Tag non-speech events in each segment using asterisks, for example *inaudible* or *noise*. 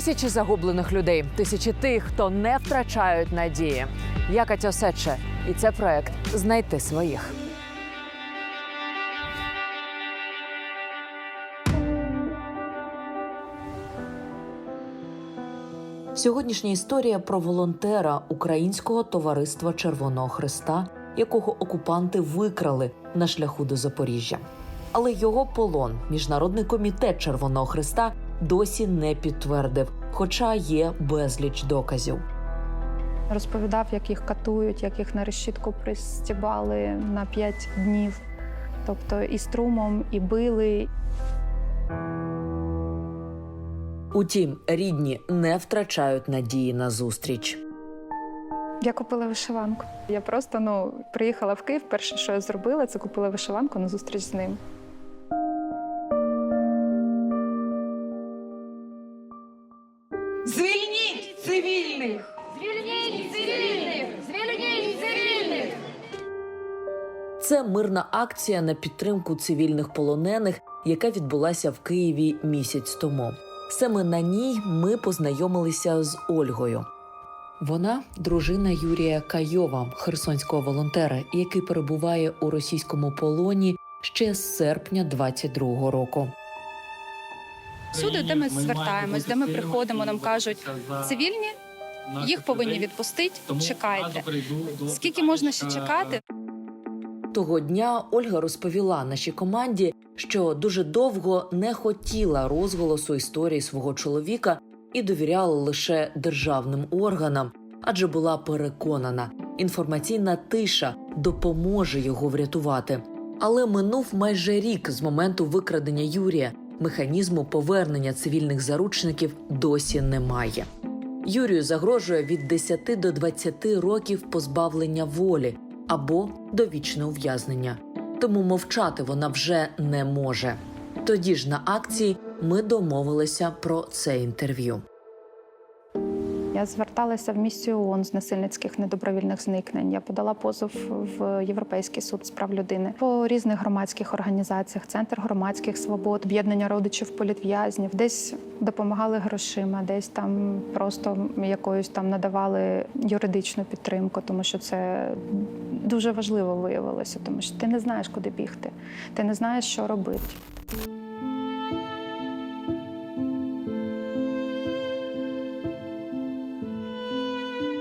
Тисячі загублених людей, тисячі тих, хто не втрачають надії. Я Катя Осадча, і це проект Знайти своїх. Сьогоднішня історія про волонтера Українського товариства Червоного Христа, якого окупанти викрали на шляху до Запоріжжя. Але його полон міжнародний комітет Червоного Христа досі не підтвердив, хоча є безліч доказів. Розповідав, як їх катують, як їх на решітку пристібали на 5 днів. Тобто і струмом, і били. Утім, рідні не втрачають надії на зустріч. Я купила вишиванку. Я просто ну, приїхала в Київ. Перше, що я зробила, це купила вишиванку на зустріч з ним. Мирна акція на підтримку цивільних полонених, яка відбулася в Києві місяць тому. Саме на ній ми познайомилися з Ольгою. Вона дружина Юрія Кайова, херсонського волонтера, який перебуває у російському полоні ще з серпня 22-го року. Всюди, де ми звертаємось, де ми приходимо, нам кажуть, цивільні, їх повинні відпустити, чекайте. Скільки можна ще чекати? Того дня Ольга розповіла нашій команді, що дуже довго не хотіла розголосу історії свого чоловіка і довіряла лише державним органам, адже була переконана, інформаційна тиша допоможе його врятувати. Але минув майже рік з моменту викрадення Юрія. Механізму повернення цивільних заручників досі немає. Юрію загрожує від 10 до 20 років позбавлення волі або довічне ув'язнення. Тому мовчати вона вже не може. Тоді ж на акції ми домовилися про це інтерв'ю. Я зверталася в місію ООН з насильницьких недобровільних зникнень. Я подала позов в Європейський суд з прав людини по різних громадських організаціях, центр громадських свобод, об'єднання родичів політв'язнів, десь допомагали грошима, десь там просто якоюсь там надавали юридичну підтримку, тому що це дуже важливо виявилося, тому що ти не знаєш, куди бігти, ти не знаєш, що робити.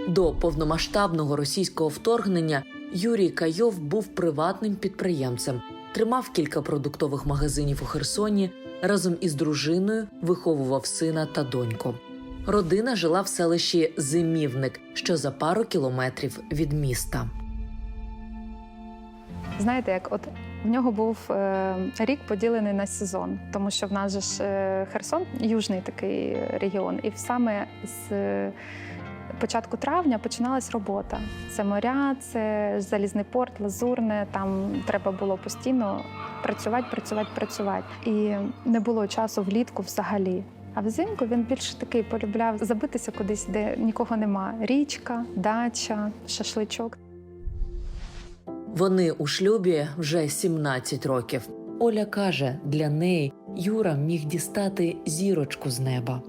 До повномасштабного російського вторгнення Юрій Кайов був приватним підприємцем, тримав кілька продуктових магазинів у Херсоні. Разом із дружиною виховував сина та доньку. Родина жила в селищі Зимівник, що за пару кілометрів від міста. Знаєте, як от в нього був е, рік поділений на сезон, тому що в нас же ж е, Херсон южний такий регіон, і саме з е, початку травня починалась робота. Це моря, це залізний порт, лазурне. Там треба було постійно працювати, працювати, працювати. І не було часу влітку взагалі. А взимку він більше такий полюбляв забитися кудись, де нікого нема. Річка, дача, шашличок. Вони у шлюбі вже 17 років. Оля каже, для неї Юра міг дістати зірочку з неба.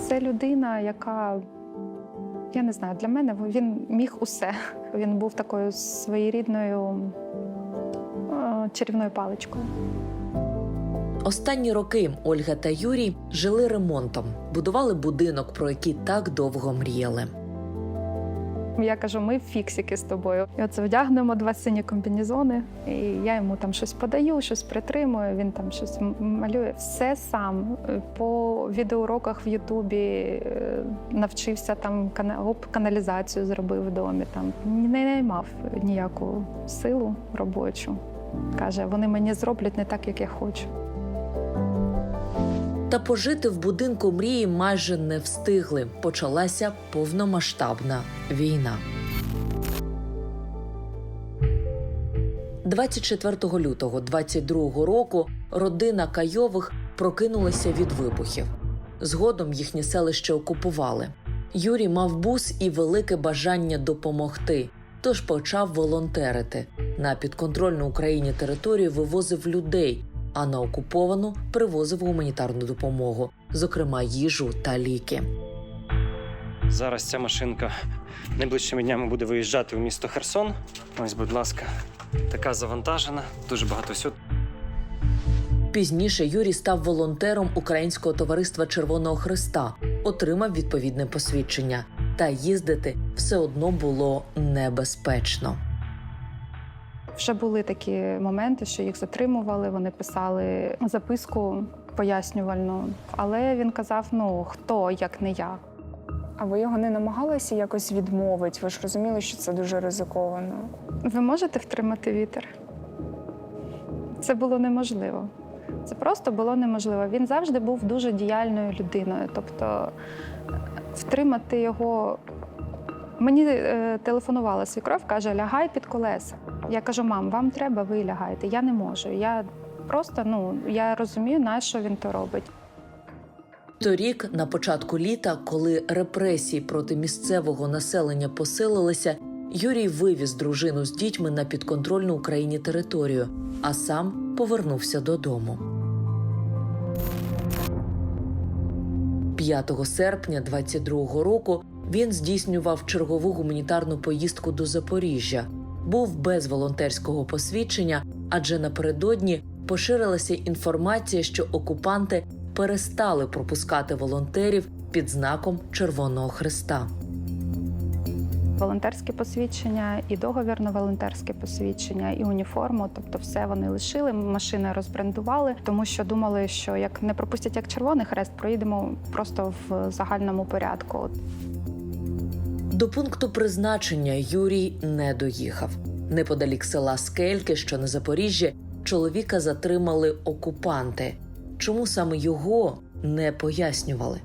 Це людина, яка я не знаю, для мене він міг усе. Він був такою своєрідною е, чарівною паличкою. Останні роки Ольга та Юрій жили ремонтом, будували будинок, про який так довго мріяли. Я кажу, ми фіксики з тобою. І оце вдягнемо два сині комбінезони, і я йому там щось подаю, щось притримую. Він там щось малює. Все сам по відеоуроках в Ютубі е, навчився там оп, каналізацію зробив в домі. Там не наймав ніяку силу робочу. Каже, вони мені зроблять не так, як я хочу. Та пожити в будинку мрії майже не встигли. Почалася повномасштабна війна. 24 лютого 22 року родина Кайових прокинулася від вибухів. Згодом їхнє селище окупували. Юрій мав бус і велике бажання допомогти, тож почав волонтерити. На підконтрольну Україні територію вивозив людей, а на окуповану привозив гуманітарну допомогу, зокрема їжу та ліки. Зараз ця машинка найближчими днями буде виїжджати у місто Херсон. Ось, будь ласка, така завантажена, дуже багато всього. Пізніше Юрій став волонтером Українського товариства Червоного Христа, отримав відповідне посвідчення. Та їздити все одно було небезпечно. Вже були такі моменти, що їх затримували, вони писали записку пояснювальну, але він казав: ну хто як не я. А ви його не намагалися якось відмовити? Ви ж розуміли, що це дуже ризиковано. Ви можете втримати вітер? Це було неможливо. Це просто було неможливо. Він завжди був дуже діяльною людиною. Тобто втримати його. Мені е, телефонувала свікров, каже, лягай під колеса. Я кажу, мам, вам треба, ви лягаєте. Я не можу. Я просто ну я розумію, на що він то робить. Торік, на початку літа, коли репресії проти місцевого населення посилилися, Юрій вивіз дружину з дітьми на підконтрольну Україні територію, а сам повернувся додому. 5 серпня 22-го року він здійснював чергову гуманітарну поїздку до Запоріжжя. Був без волонтерського посвідчення, адже напередодні поширилася інформація, що окупанти перестали пропускати волонтерів під знаком Червоного Христа. волонтерське посвідчення, і договір на волонтерське посвідчення, і уніформу. Тобто, все вони лишили. Машини розбрендували, тому що думали, що як не пропустять як червоний хрест, проїдемо просто в загальному порядку. До пункту призначення Юрій не доїхав. Неподалік села Скельки, що на Запоріжжі, чоловіка затримали окупанти. Чому саме його не пояснювали?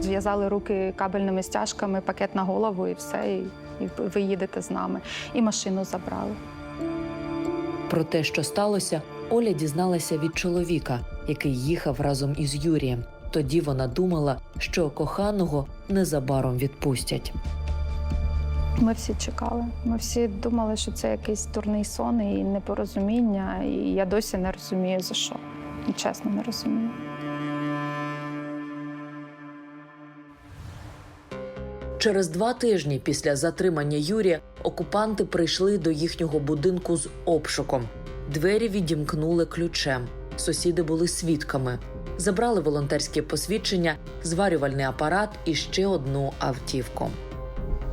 Зв'язали руки кабельними стяжками, пакет на голову, і все. І, і ви їдете з нами. І машину забрали. Про те, що сталося, Оля дізналася від чоловіка, який їхав разом із Юрієм. Тоді вона думала, що коханого незабаром відпустять. Ми всі чекали. Ми всі думали, що це якийсь дурний сон і непорозуміння. І я досі не розумію за що. Чесно, не розумію. Через два тижні після затримання Юрія окупанти прийшли до їхнього будинку з обшуком. Двері відімкнули ключем. Сусіди були свідками. Забрали волонтерське посвідчення, зварювальний апарат і ще одну автівку.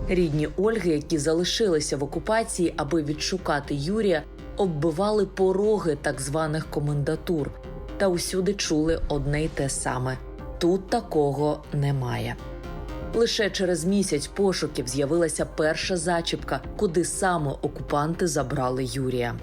Рідні Ольги, які залишилися в окупації, аби відшукати Юрія, оббивали пороги так званих комендатур та усюди чули одне й те саме: тут такого немає. Лише через місяць пошуків з'явилася перша зачіпка, куди саме окупанти забрали Юрія.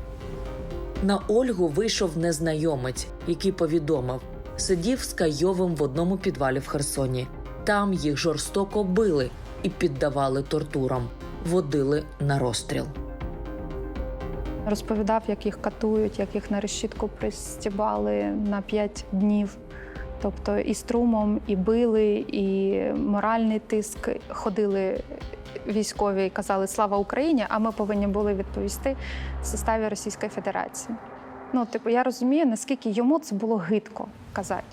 На Ольгу вийшов незнайомець, який повідомив, сидів з Кайовим в одному підвалі в Херсоні. Там їх жорстоко били і піддавали тортурам, водили на розстріл. Розповідав, як їх катують, як їх на решітку пристібали на 5 днів. Тобто і струмом, і били, і моральний тиск. Ходили військові і казали Слава Україні! А ми повинні були відповісти в составі Російської Федерації. Ну, типу, я розумію, наскільки йому це було гидко казати.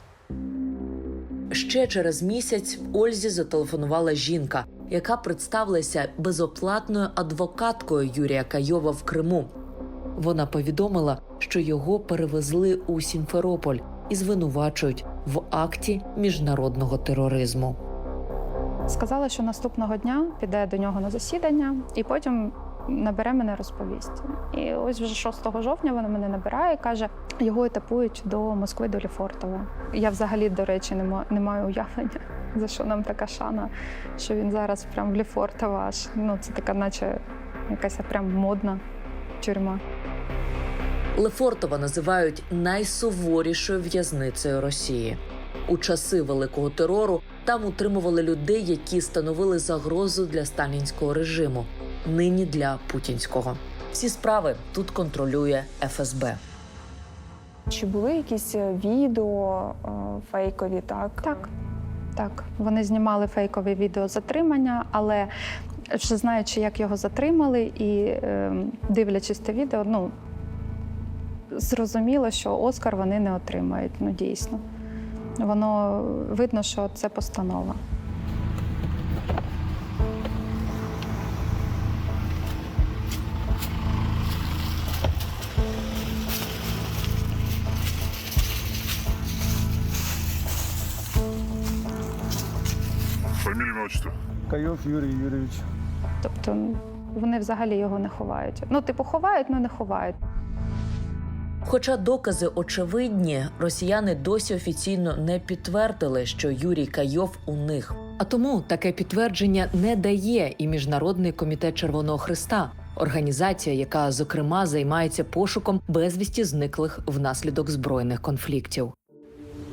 Ще через місяць Ользі зателефонувала жінка, яка представилася безоплатною адвокаткою Юрія Кайова в Криму. Вона повідомила, що його перевезли у Сімферополь і звинувачують в акті міжнародного тероризму. Сказала, що наступного дня піде до нього на засідання і потім набере мене розповість. І ось вже 6 жовтня вона мене набирає і каже, його етапують до Москви, до Ліфортова. Я взагалі, до речі, не ма- не маю уявлення, *laughs* за що нам така шана, що він зараз прям в Ліфортово аж. Ну, це така, наче якась прям модна тюрма. Лефортова називають найсуворішою в'язницею Росії. У часи великого терору там утримували людей, які становили загрозу для сталінського режиму, нині для путінського. Всі справи тут контролює ФСБ. Чи були якісь е, відео е, фейкові, так? Так, так. Вони знімали фейкове відео затримання, але вже знаючи, як його затримали, і е, дивлячись те відео, ну зрозуміло, що Оскар вони не отримають. Ну дійсно. Воно видно, що це постанова. Отчество. Кайов Юрій Юрійович. Тобто ну, вони взагалі його не ховають. Ну, типу, ховають, але не ховають. Хоча докази очевидні, росіяни досі офіційно не підтвердили, що Юрій Кайов у них. А тому таке підтвердження не дає і Міжнародний комітет Червоного Христа, організація, яка зокрема займається пошуком безвісті зниклих внаслідок збройних конфліктів.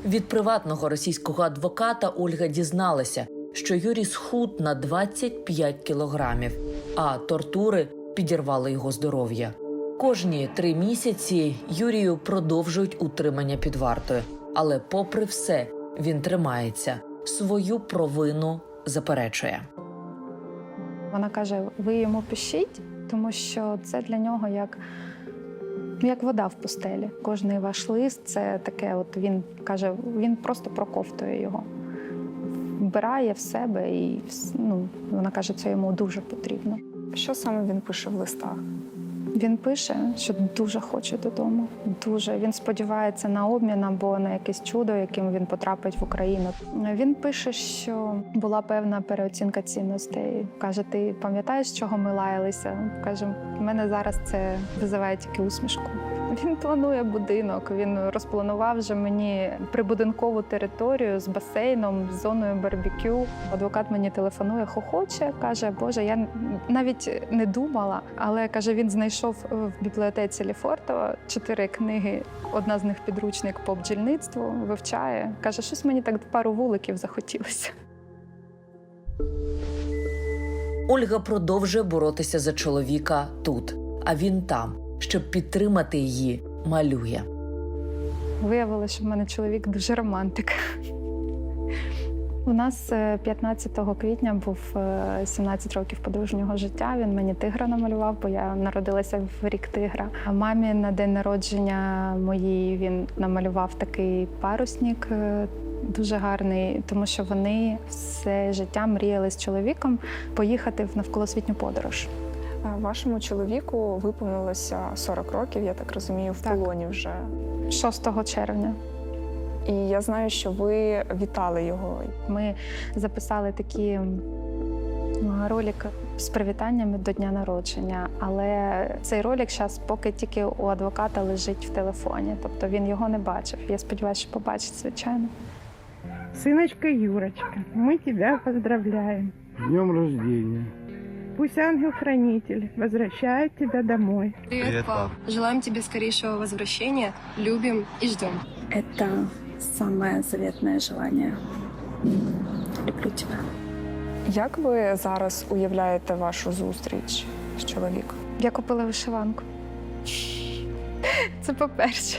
Від приватного російського адвоката Ольга дізналася, що Юрій схуд на 25 кілограмів, а тортури підірвали його здоров'я. Кожні три місяці Юрію продовжують утримання під вартою, але, попри все, він тримається. Свою провину заперечує. Вона каже: ви йому пишіть, тому що це для нього як, як вода в пустелі. Кожний ваш лист це таке, от він каже, він просто проковтує його, вбирає в себе, і ну, вона каже, це йому дуже потрібно. Що саме він пише в листах? Він пише, що дуже хоче додому. Дуже він сподівається на обмін або на якесь чудо, яким він потрапить в Україну. Він пише, що була певна переоцінка цінностей. каже: Ти пам'ятаєш, чого ми лаялися? Каже, в мене зараз це визиває тільки усмішку. Він планує будинок. Він розпланував вже мені прибудинкову територію з басейном, з зоною барбекю. Адвокат мені телефонує, хохоче, каже, Боже, я навіть не думала, але каже, він знайшов в бібліотеці Ліфортова чотири книги. Одна з них підручник по бджільництву, вивчає. Каже, щось мені так пару вуликів захотілося. Ольга продовжує боротися за чоловіка тут, а він там, щоб підтримати її, малює. Виявилося, що в мене чоловік дуже романтик. У нас е, 15 квітня був е, 17 років подружнього життя. Він мені тигра намалював, бо я народилася в рік тигра. А мамі на день народження моїй він намалював такий парусник. е, Дуже гарний, тому що вони все життя мріяли з чоловіком поїхати в навколосвітню подорож. Вашому чоловіку виповнилося 40 років, я так розумію, в Так. полоні вже. 6 червня І я знаю, що ви вітали його. Ми записали такі ролик з привітаннями до дня народження, але цей ролик зараз поки тільки у адвоката лежить в телефоні, тобто він його не бачив. Я сподіваюся, що побачить, звичайно. Сыночка Юрочка, мы тебя поздравляем. З днем рождения. Пусть ангел-хранитель возвращает тебя домой. Привет, пап. Желаем тебе скорейшего возвращения. Любим и ждем. Это самое заветное желание. Люблю тебя. Як ви зараз уявляєте вашу зустріч з чоловіком? Я купила вишиванку. Це по-перше.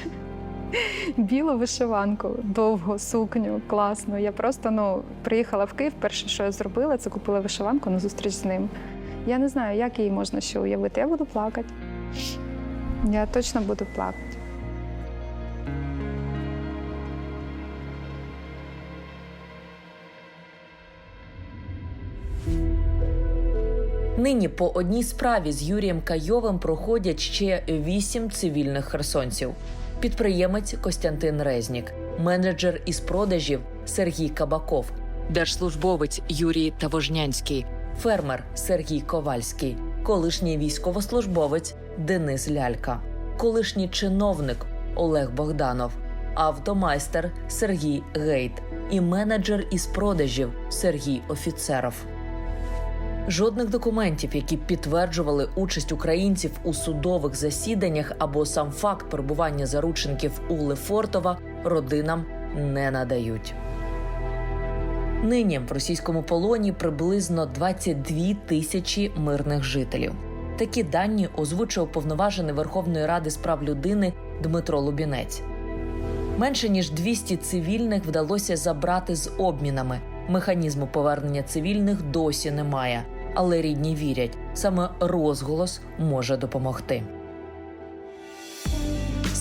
Білу вишиванку, довгу сукню, класну. Я просто ну, приїхала в Київ. Перше, що я зробила, це купила вишиванку на зустріч з ним. Я не знаю, як її можна ще уявити. Я буду плакати. Я точно буду плакати. Нині по одній справі з Юрієм Кайовим проходять ще вісім цивільних херсонців: підприємець Костянтин Резнік, менеджер із продажів Сергій Кабаков, держслужбовець Юрій Тавожнянський, фермер Сергій Ковальський, колишній військовослужбовець Денис Лялька, колишній чиновник Олег Богданов, автомайстер Сергій Гейт і менеджер із продажів Сергій Офіцеров. Жодних документів, які підтверджували участь українців у судових засіданнях або сам факт перебування заручників у Лефортова родинам не надають. Нині в російському полоні приблизно 22 тисячі мирних жителів. Такі дані озвучив уповноважений Верховної Ради з прав людини Дмитро Лубінець. Менше ніж 200 цивільних вдалося забрати з обмінами. Механізму повернення цивільних досі немає, але рідні вірять, саме розголос може допомогти.